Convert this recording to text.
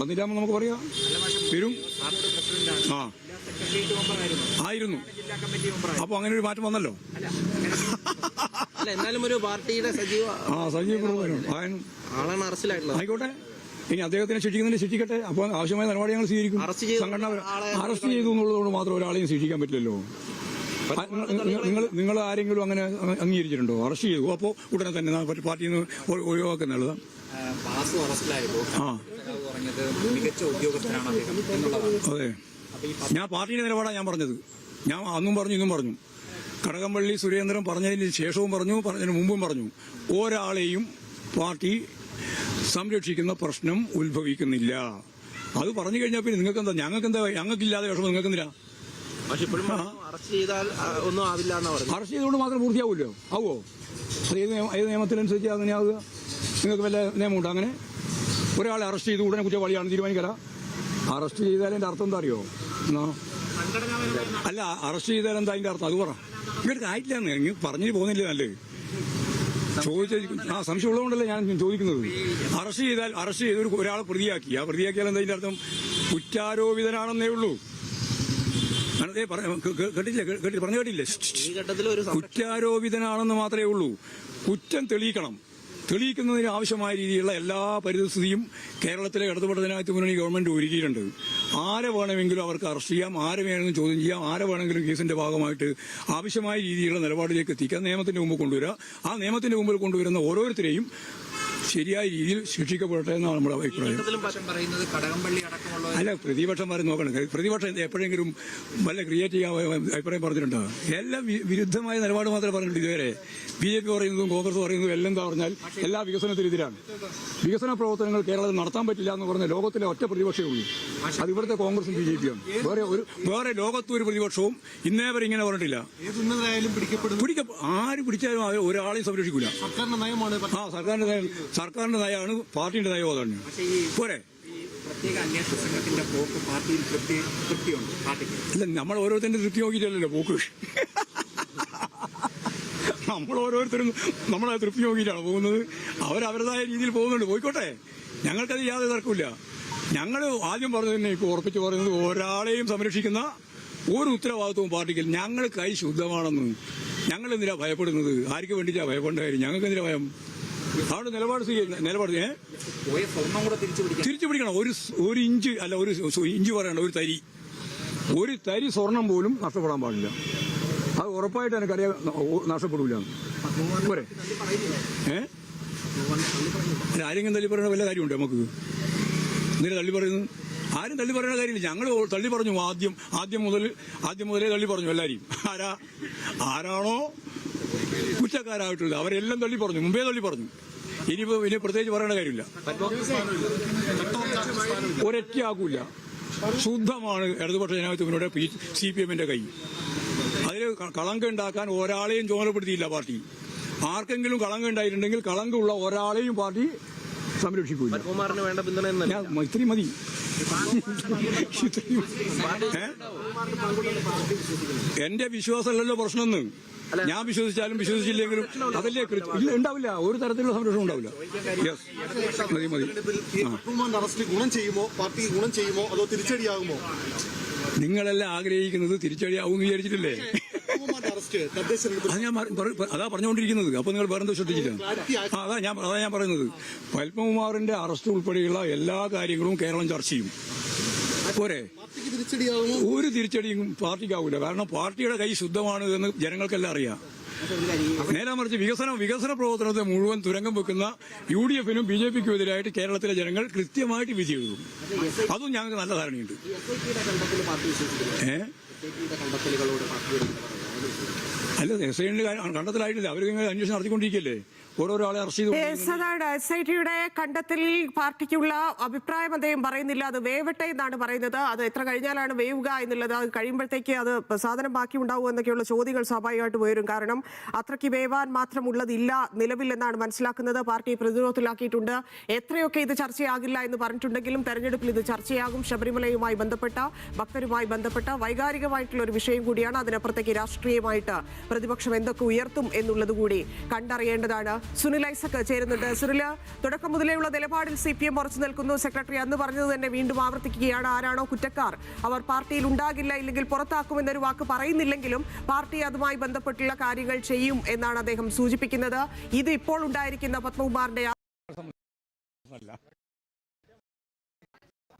വന്നില്ലാന്ന് നമുക്ക് പറയാം. വരും? ആ. ആയിരുന്നു. ജില്ലാ കമ്മിറ്റി മെമ്പറായിരുന്നു അപ്പൊ അങ്ങനെ ഒരു മാറ്റം വന്നല്ലോ? എന്നാലും ഒരു പാർട്ടിയുടെ സജീവ ആ സജീവ് ആളാണ് അറസ്റ്റിലായിട്ടുള്ളത്. ആയിക്കോട്ടെ. ഇനി അദ്ദേഹത്തിനെ ശിക്ഷിക്കുന്നതിന് ശിക്ഷിക്കട്ടെ. അപ്പോൾ ആവശ്യമായ നിലപാട് ഞങ്ങൾ സ്വീകരിക്കും. സംഘടന അറസ്റ്റ് ചെയ്തു എന്നുള്ളതുകൊണ്ട് മാത്രം ഒരാളെയും ശിക്ഷിക്കാൻ പറ്റില്ലല്ലോ. നിങ്ങൾ- നിങ്ങൾ ആരെങ്കിലും അങ്ങനെ അംഗീകരിച്ചിട്ടുണ്ടോ? അറസ്റ്റ് ചെയ്തു. അപ്പോൾ ഉടനെ തന്നെ പാർട്ടിയിൽ നിന്ന് ഒഴിവാക്കുന്നുള്ളതാണ് ഒഴിവാക്കുന്നുള്ളത് പാസു അറസ്റ്റിലായപ്പോൾ മികച്ച ഉദ്യോഗസ്ഥനാണ് അദ്ദേഹം എന്നുള്ളതാണ്. അതെ. ഞാൻ പാർട്ടിയുടെ നിലപാടാണ് ഞാൻ പറഞ്ഞത്. ഞാൻ അന്നും പറഞ്ഞു ഇന്നും പറഞ്ഞു. കടകംപള്ളി സുരേന്ദ്രൻ പറഞ്ഞതിന് ശേഷവും പറഞ്ഞു പറഞ്ഞതിന് മുമ്പും പറഞ്ഞു. ഒരാളെയും പാർട്ടി സംരക്ഷിക്കുന്ന പ്രശ്നം ഉത്ഭവിക്കുന്നില്ല. അത് പറഞ്ഞു കഴിഞ്ഞാൽ പിന്നെ നിങ്ങൾക്ക് എന്താ ഞങ്ങൾക്ക് എന്താ ഞങ്ങൾക്കില്ലാതെ വിഷമം നിങ്ങൾക്ക് എന്തിനാ പക്ഷെ ഇപ്പോഴും അറസ്റ്റ് ചെയ്താൽ ഒന്നും ആവില്ല അറസ്റ്റ് ചെയ്തുകൊണ്ട് മാത്രം പൂർത്തിയാവുമല്ലോ ആവോ? അത് ഏത് നിയമ- ഏത് നിയമത്തിനനുസരിച്ച് അങ്ങനെയാവുക നിങ്ങൾക്ക് വല്ല നിയമമുണ്ടോ അങ്ങനെ? ഒരാളെ അറസ്റ്റ് ചെയ്ത് ഉടനെ കുറ്റവാളിയാണ്. തീരുമാനിക്കല. അറസ്റ്റ് ചെയ്താൽ എന്റെ അർത്ഥം എന്താ അറിയോ എന്നാ? അല്ല അറസ്റ്റ് ചെയ്താൽ എന്താ അതിന്റെ അർത്ഥം? അത് പറ. ഇങ്ങോട്ട് ആയിട്ടില്ല നിങ്ങൾ പറഞ്ഞു പോകുന്നില്ല നല്ലത്? ചോദിച്ച ആ സംശയം സംശയമുള്ളതുകൊണ്ടല്ലേ ഞാൻ ചോദിക്കുന്നത്. അറസ്റ്റ് ചെയ്താൽ അറസ്റ്റ് ചെയ്ത് ഒരു ഒരാളെ പ്രതിയാക്കി. ആ പ്രതിയാക്കിയാൽ എന്താ അതിന്റെ അർത്ഥം? കുറ്റാരോപിതനാണെന്നേ ഉള്ളൂ. കേട്ടില്ല കേട്ടില്ല പറഞ്ഞു കേട്ടില്ലേ കുറ്റാരോപിതനാണെന്ന് മാത്രമേ ഉള്ളൂ. കുറ്റം തെളിയിക്കണം. തെളിയിക്കുന്നതിന് ആവശ്യമായ രീതിയിലുള്ള എല്ലാ പരിതസ്ഥിതിയും കേരളത്തിലെ ഇടതുപക്ഷ ജനാധിപത്യ മുന്നണി ഗവൺമെന്റ് ഒരുക്കിയിട്ടുണ്ട്. ആരെ വേണമെങ്കിലും അവർക്ക് അറസ്റ്റ് ചെയ്യാം ആരെ വേണമെങ്കിലും ചോദ്യം ചെയ്യാം ആരെ വേണമെങ്കിലും കേസിന്റെ ഭാഗമായിട്ട് ആവശ്യമായ രീതിയിലുള്ള നിലപാടിലേക്ക് എത്തിക്കാൻ നിയമത്തിന്റെ മുമ്പ് കൊണ്ടുവരിക. ആ നിയമത്തിന്റെ മുമ്പിൽ കൊണ്ടുവരുന്ന ഓരോരുത്തരെയും ശരിയായ രീതിയിൽ ശിക്ഷിക്കപ്പെടട്ടെ എന്നാണ് നമ്മുടെ അഭിപ്രായം. അല്ല പ്രതിപക്ഷം പ്രതിപക്ഷന്മാരെ നോക്കണം. പ്രതിപക്ഷം എപ്പോഴെങ്കിലും വല്ല ക്രിയേറ്റ് ചെയ്യാൻ അഭിപ്രായം പറഞ്ഞിട്ടുണ്ടോ? എല്ലാം വിരുദ്ധമായ നിലപാട് മാത്രമേ പറഞ്ഞിട്ടുള്ളൂ ഇതുവരെ. ബി ജെ പി പറയുന്നതും കോൺഗ്രസ് പറയുന്നതും എല്ലാം എന്താ പറഞ്ഞാൽ എല്ലാ വികസനത്തിനെതിരാണ് വികസന പ്രവർത്തനങ്ങൾ കേരളത്തിൽ നടത്താൻ പറ്റില്ല എന്ന് പറഞ്ഞ ലോകത്തിലെ ഒറ്റ പ്രതിപക്ഷമേ ഉള്ളൂ. അത് ഇവിടുത്തെ കോൺഗ്രസും ബി ജെ പിയാണ് വേറെ ഒരു വേറെ ലോകത്ത് ഒരു പ്രതിപക്ഷവും ഇന്നേ വരെ ഇങ്ങനെ പറഞ്ഞിട്ടില്ല. പിടിക്കപ്പെടും. പിടിക്ക ആര് പിടിച്ചാലും ഒരാളെയും സംരക്ഷിക്കില്ല സർക്കാരിന്റെ നയമാണ് ആ സർക്കാരിന്റെ നയം സർക്കാരിന്റെ നയമാണ് പാർട്ടിയുടെ നയം അതാണ് പോരെ? ഈ പ്രത്യേക അന്വേഷണ സംഘത്തിന്റെ പോക്ക് പാർട്ടിയിൽ തൃപ്തി തൃപ്തിയുണ്ട് പാർട്ടിക്ക്? അല്ല നമ്മൾ ഓരോരുത്തരുടെ തൃപ്തി നോക്കിയിട്ടല്ലല്ലോ പോക്ക്. നമ്മൾ ഓരോരുത്തരും നമ്മളെ തൃപ്തി നോക്കിയിട്ടാണ് പോകുന്നത് അവരവരുടേതായ രീതിയിൽ പോകുന്നുണ്ട്. പോയിക്കോട്ടെ. ഞങ്ങൾക്കത് യാതൊരു തർക്കമില്ല ഞങ്ങൾ ആദ്യം പറഞ്ഞു തന്നെ ഇപ്പോൾ ഉറപ്പിച്ച് പറയുന്നത് ഒരാളെയും സംരക്ഷിക്കുന്ന ഒരു ഉത്തരവാദിത്വവും പാർട്ടിക്കില്ല ഞങ്ങൾ കൈ ശുദ്ധമാണെന്ന് ഞങ്ങൾ എന്തിനാ ഭയപ്പെടുന്നത്? ആർക്ക് വേണ്ടിയിട്ടാണ് ഭയപ്പെടേണ്ട കാര്യം? ഞങ്ങൾക്ക് എന്തിനാ ഭയം? അവിടെ നിലപാട് നിലപാട് ഏ? തിരിച്ചു പിടിക്കണം. ഒരു ഒരു ഇഞ്ച് അല്ല ഒരു ഇഞ്ച് പറയണ്ട ഒരു തരി. ഒരു തരി സ്വർണം പോലും നഷ്ടപ്പെടാൻ പാടില്ല. അത് ഉറപ്പായിട്ട് എനിക്കറിയാം നഷ്ടപ്പെടില്ല പോരെ. ഏ? ആരെങ്കിലും തള്ളി പറയുന്ന വല്ല കാര്യമുണ്ട് നമുക്ക്? എന്തിനാ തള്ളി പറയുന്നു ആരും തള്ളി പറയുന്ന കാര്യമില്ല. ഞങ്ങൾ തള്ളി പറഞ്ഞു ആദ്യം ആദ്യം മുതൽ ആദ്യം മുതലേ തള്ളി പറഞ്ഞു എല്ലാവരെയും ആരാ? ആരാണോ കുറ്റക്കാരായിട്ടുള്ളത് അവരെല്ലാം തള്ളി പറഞ്ഞു. മുമ്പേ തള്ളി പറഞ്ഞു. ഇനിയിപ്പോ ഇനി പ്രത്യേകിച്ച് പറയേണ്ട കാര്യമില്ല. ഒരൊറ്റ ശുദ്ധമാണ് ഇടതുപക്ഷ ജനാധിപത്യ മുന്നോട്ട് സി പി എമ്മിന്റെ കൈ. അതിൽ കളങ്ക ഉണ്ടാക്കാൻ ഒരാളെയും ചുമതലപ്പെടുത്തിയില്ല പാർട്ടി. ആർക്കെങ്കിലും കളങ്ക ഉണ്ടായിട്ടുണ്ടെങ്കിൽ കളങ്കമുള്ള ഒരാളെയും പാർട്ടി സംരക്ഷിക്കൂല. ഇത്രയും മതി? എന്റെ വിശ്വാസമല്ലല്ലോ പ്രശ്നമൊന്ന്. ഞാൻ വിശ്വസിച്ചാലും വിശ്വസിച്ചില്ലെങ്കിലും അതല്ലേ ഇല്ല ഉണ്ടാവില്ല. ഒരു തരത്തിലുള്ള സംരക്ഷണം ഉണ്ടാവില്ല. യെസ് മതി മതി. അറസ്റ്റ് ഗുണം ചെയ്യുമോ? പാർട്ടി ഗുണം ചെയ്യുമോ? അതോ തിരിച്ചടിയാകുമോ? നിങ്ങളെല്ലാം ആഗ്രഹിക്കുന്നത് തിരിച്ചടിയാവും വിചാരിച്ചിട്ടില്ലേ? അത് ഞാൻ അതാ പറഞ്ഞുകൊണ്ടിരിക്കുന്നത്. അപ്പൊ നിങ്ങൾ വേറെന്തോ ശ്രദ്ധിച്ചില്ല ആ, അതാ ഞാൻ അതാ ഞാൻ പറയുന്നത്. പത്മകുമാറിന്റെ അറസ്റ്റ് ഉൾപ്പെടെയുള്ള എല്ലാ കാര്യങ്ങളും കേരളം ചർച്ച ചെയ്യും. പോരെ. ഒരു തിരിച്ചടിയും പാർട്ടിക്കാവൂല. കാരണം പാർട്ടിയുടെ കൈ ശുദ്ധമാണ് എന്ന് ജനങ്ങൾക്കെല്ലാം അറിയാം. നേരെ മറിച്ച് വികസന വികസന പ്രവർത്തനത്തെ മുഴുവൻ തുരങ്കം വെക്കുന്ന യു ഡി എഫിനും ബി ജെ പിക്കും എതിരായിട്ട് കേരളത്തിലെ ജനങ്ങൾ കൃത്യമായിട്ട് വിധി എഴുതും. അതും ഞങ്ങൾക്ക് നല്ല ധാരണയുണ്ട്. അല്ല എസ് ഐ കണ്ടെത്തലായിട്ടില്ല. അവരിങ്ങനെ അന്വേഷണം നടത്തിക്കൊണ്ടിരിക്കുകയല്ലേ ഓരോരോ കണ്ടെത്തലിൽ പാർട്ടിക്കുള്ള അഭിപ്രായം അദ്ദേഹം പറയുന്നില്ല. അത് വേവട്ടെ എന്നാണ് പറയുന്നത്. അത് എത്ര കഴിഞ്ഞാലാണ് വേവുക എന്നുള്ളത് അത് കഴിയുമ്പോഴത്തേക്ക് അത് സാധനം ബാക്കി ഉണ്ടാവും എന്നൊക്കെയുള്ള ചോദ്യങ്ങൾ സ്വാഭാവികമായിട്ട് ഉയരും. കാരണം അത്രയ്ക്ക് വേവാൻ മാത്രം ഉള്ളതില്ല നിലവിൽ എന്നാണ് മനസ്സിലാക്കുന്നത്. പാർട്ടി പ്രതിരോധത്തിലാക്കിയിട്ടുണ്ട്. എത്രയൊക്കെ ഇത് ചർച്ചയാകില്ല എന്ന് പറഞ്ഞിട്ടുണ്ടെങ്കിലും തെരഞ്ഞെടുപ്പിൽ ഇത് ചർച്ചയാകും. ശബരിമലയുമായി ബന്ധപ്പെട്ട ഭക്തരുമായി ബന്ധപ്പെട്ട വൈകാരികമായിട്ടുള്ള ഒരു വിഷയം കൂടിയാണ് അതിനപ്പുറത്തേക്ക് രാഷ്ട്രീയമായിട്ട് പ്രതിപക്ഷം എന്തൊക്കെ ഉയർത്തും എന്നുള്ളത് കൂടി കണ്ടറിയേണ്ടതാണ്. സുനിൽ ഐസക് ചേരുന്നുണ്ട്. സുനിൽ തുടക്കം മുതലേയുള്ള നിലപാടിൽ സി പി എം ഉറച്ചു നിൽക്കുന്നു. സെക്രട്ടറി അന്ന് പറഞ്ഞത് തന്നെ വീണ്ടും ആവർത്തിക്കുകയാണ്. ആരാണോ കുറ്റക്കാർ? അവർ പാർട്ടിയിൽ ഉണ്ടാകില്ല ഇല്ലെങ്കിൽ പുറത്താക്കുമെന്നൊരു വാക്ക് പറയുന്നില്ലെങ്കിലും പാർട്ടി അതുമായി ബന്ധപ്പെട്ടുള്ള കാര്യങ്ങൾ ചെയ്യും എന്നാണ് അദ്ദേഹം സൂചിപ്പിക്കുന്നത്. ഇത് ഇപ്പോൾ ഉണ്ടായിരിക്കുന്ന പത്മകുമാറിന്റെ